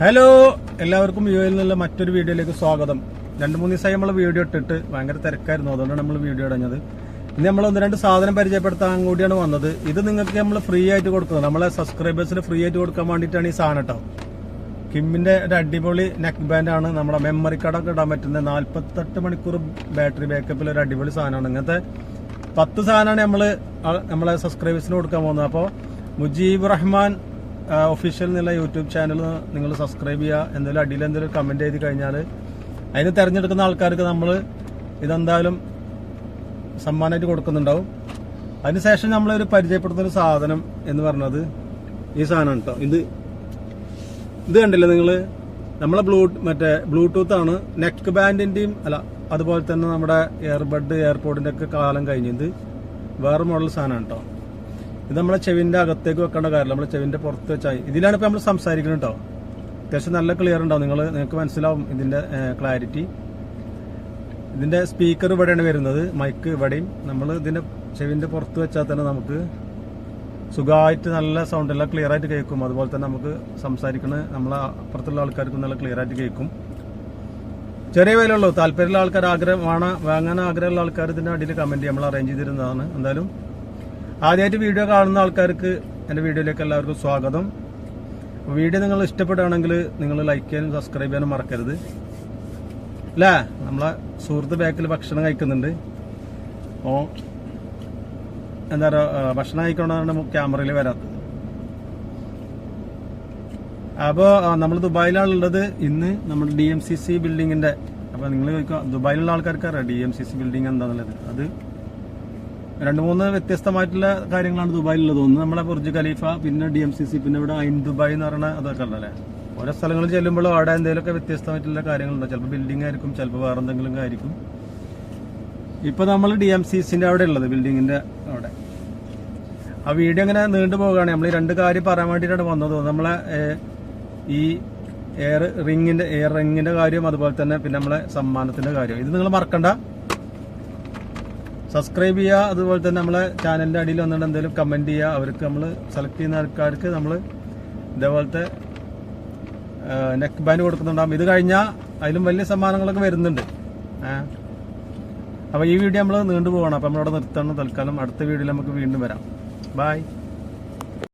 Hello എല്ലാവർക്കും U L നിന്നുള്ള മറ്റൊരു വീഡിയോയിലേക്ക് സ്വാഗതം. രണ്ട് മൂന്ന് ദിവസമായി നമ്മൾ വീഡിയോ ഇട്ടിട്ട് ഭയങ്കര തിരക്കായിരുന്നു അതുകൊണ്ടാണ് നമ്മൾ വീഡിയോ ഇടഞ്ഞത്. ഇനി നമ്മൾ ഒന്ന് രണ്ട് സാധനം പരിചയപ്പെടുത്താൻ കൂടിയാണ് വന്നത്. ഇത് നിങ്ങൾക്ക് നമ്മൾ ഫ്രീ ആയിട്ട് കൊടുക്കുന്നത്. നമ്മളെ സബ്സ്ക്രൈബേഴ്സിന് ഫ്രീ ആയിട്ട് കൊടുക്കാൻ വേണ്ടിയിട്ടാണ് ഈ സാധനം കേട്ടോ കിമ്മിന്റെ ഒരു അടിപൊളി നെക്ക് ബാൻഡ് ആണ്. നമ്മുടെ മെമ്മറി കാർഡൊക്കെ ഇടാൻ പറ്റുന്ന നാല്പത്തെട്ട് മണിക്കൂർ ബാറ്ററി ബാക്കപ്പിൽ ഒരു അടിപൊളി സാധനമാണ്. ഇങ്ങനത്തെ പത്ത് സാധനമാണ് നമ്മൾ നമ്മളെ സബ്സ്ക്രൈബേഴ്സിന് കൊടുക്കാൻ പോകുന്നത്. അപ്പോൾ മുജീബ് റഹ്മാൻ ഒഫീഷ്യൽ എന്നുള്ള യൂട്യൂബ് ചാനൽ നിങ്ങൾ സബ്സ്ക്രൈബ് ചെയ്യുക. എന്തെങ്കിലും അടിയിൽ എന്തെങ്കിലും കമന്റ് ചെയ്ത് കഴിഞ്ഞാൽ അതിന് തിരഞ്ഞെടുക്കുന്ന ആൾക്കാർക്ക് നമ്മൾ ഇതെന്തായാലും സമ്മാനമായിട്ട് കൊടുക്കുന്നുണ്ടാവും. അതിനുശേഷം നമ്മളൊരു പരിചയപ്പെടുത്തുന്ന ഒരു സാധനം എന്ന് പറഞ്ഞത് ഈ സാധനമാണ് കേട്ടോ ഇത് ഇത് കണ്ടില്ലേ നിങ്ങൾ നമ്മളെ ബ്ലൂ മറ്റേ ബ്ലൂടൂത്ത് ആണ് നെക്ക് ബാൻഡിന്റെയും അല്ല അതുപോലെ തന്നെ നമ്മുടെ എയർബഡ് എയർപോർട്ടിന്റെ ഒക്കെ കാലം കഴിഞ്ഞ് ഇത് വേറെ മോഡൽ സാധനമാണ് കേട്ടോ ഇത് നമ്മളെ ചെവിന്റെ അകത്തേക്ക് വെക്കേണ്ട കാര്യമില്ല നമ്മളെ ചെവിന്റെ പുറത്ത് വെച്ചാൽ ഇതിലാണ് ഇപ്പൊ നമ്മൾ സംസാരിക്കുന്നത് കേട്ടോ അത്യാവശ്യം നല്ല ക്ലിയർ ഉണ്ടാവും. നിങ്ങൾ നിങ്ങൾക്ക് മനസ്സിലാവും ഇതിന്റെ ക്ലാരിറ്റി ഇതിന്റെ സ്പീക്കർ ഇവിടെയാണ് വരുന്നത്. മൈക്ക് ഇവിടെയും. നമ്മൾ ഇതിന്റെ ചെവിന്റെ പുറത്ത് വെച്ചാൽ തന്നെ നമുക്ക് സുഖമായിട്ട് നല്ല സൗണ്ട് എല്ലാം ക്ലിയർ ആയിട്ട് കേൾക്കും. അതുപോലെ തന്നെ നമുക്ക് സംസാരിക്കണ നമ്മളെ അപ്പുറത്തുള്ള ആൾക്കാർക്ക് നല്ല ക്ലിയർ ആയിട്ട് കേൾക്കും. ചെറിയ വിലയുള്ളൂ. താല്പര്യമുള്ള ആൾക്കാർ ആഗ്രഹം വേണം വാങ്ങാൻ ആഗ്രഹമുള്ള ആൾക്കാർ ഇതിന്റെ അടിയിൽ കമന്റ് നമ്മൾ അറേഞ്ച് ചെയ്തിരുന്നതാണ്. എന്തായാലും ആദ്യമായിട്ട് വീഡിയോ കാണുന്ന ആൾക്കാർക്ക് എന്റെ വീഡിയോയിലേക്ക് എല്ലാവർക്കും സ്വാഗതം. വീഡിയോ നിങ്ങൾ ഇഷ്ടപ്പെടുകയാണെങ്കിൽ നിങ്ങൾ ലൈക്ക് ചെയ്യാനും സബ്സ്ക്രൈബ് ചെയ്യാനും മറക്കരുത്. അല്ലേ നമ്മളെ സുഹൃത്ത് ബാക്കിൽ ഭക്ഷണം കഴിക്കുന്നുണ്ട്. അപ്പോൾ എന്താ പറയുക ഭക്ഷണം കഴിക്കണമെന്നാണ് ക്യാമറയിൽ വരാത്തത്. അപ്പോൾ നമ്മൾ ദുബായിലാണുള്ളത് ഇന്ന് നമ്മൾ ഡി എം സി സി ബിൽഡിങ്ങിന്റെ അപ്പോൾ നിങ്ങൾ ചോദിക്കുക ദുബായിലുള്ള ആൾക്കാർക്ക് അറിയാം D M C C building എന്താണെന്നുള്ളത് അത് രണ്ട് മൂന്ന് വ്യത്യസ്തമായിട്ടുള്ള കാര്യങ്ങളാണ് ദുബായിലുള്ളത്. ഒന്ന് നമ്മളെ ബുർജ് ഖലീഫ പിന്നെ ഡി എം സി സി പിന്നെ ഇവിടെ ഐൻ ദുബായ് എന്ന് പറയുന്ന അതൊക്കെ ഉണ്ടല്ലേ ഓരോ സ്ഥലങ്ങളിൽ ചെല്ലുമ്പോൾ അവിടെ എന്തെങ്കിലുമൊക്കെ വ്യത്യസ്തമായിട്ടുള്ള കാര്യങ്ങളുണ്ട്. ചിലപ്പോൾ ബിൽഡിംഗ് ആയിരിക്കും ചിലപ്പോൾ വേറെ എന്തെങ്കിലും ആയിരിക്കും. ഇപ്പൊ നമ്മൾ ഡി എം സി സിന്റെ അവിടെ ഉള്ളത് ബിൽഡിങ്ങിന്റെ അവിടെ. ആ വീഡിയോ ഇങ്ങനെ നീണ്ടു പോകുകയാണ് നമ്മൾ രണ്ട് കാര്യം പറയാൻ വേണ്ടിയിട്ടാണ് വന്നത്. നമ്മളെ ഈ എയർ റിങ്ങിന്റെ എയർ റിങ്ങിന്റെ കാര്യം അതുപോലെ തന്നെ പിന്നെ നമ്മളെ സമ്മാനത്തിന്റെ കാര്യം. ഇത് നിങ്ങൾ മറക്കണ്ട. സബ്സ്ക്രൈബ് ചെയ്യുക. അതുപോലെ തന്നെ നമ്മളെ ചാനലിന്റെ അടിയിൽ വന്നിട്ട് എന്തെങ്കിലും കമന്റ് ചെയ്യുക. അവർക്ക് നമ്മൾ സെലക്ട് ചെയ്യുന്ന ആൾക്കാർക്ക് നമ്മൾ ഇതേപോലത്തെ നെക്ക് ബാൻഡ് കൊടുക്കുന്നുണ്ടാകും ഇത് കഴിഞ്ഞാൽ അതിലും വലിയ സമ്മാനങ്ങളൊക്കെ വരുന്നുണ്ട്. അപ്പോൾ ഈ വീഡിയോ നമ്മൾ നീണ്ടു പോകണം അപ്പോൾ നമ്മളവിടെ നിർത്തണം. തൽക്കാലം അടുത്ത വീഡിയോയിൽ നമുക്ക് വീണ്ടും വരാം. ബൈ